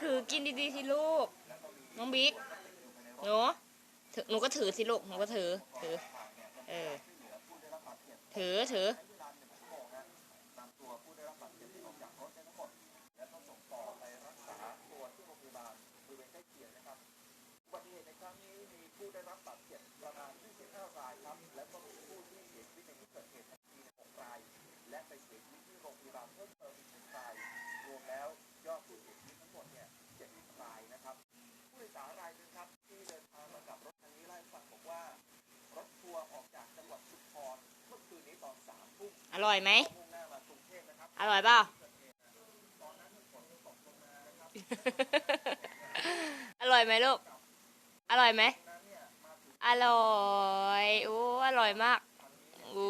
ถือกินดีๆสิลูก น้องบิ๊กหนูหนูก็ถือสิลูกหนูก็ถือ ถือ เออ ถือถือ อร่อยไหม อร่อยเปล่า อร่อยไหมลูก อร่อยไหม อร่อย โอ้ อร่อยมาก โอ้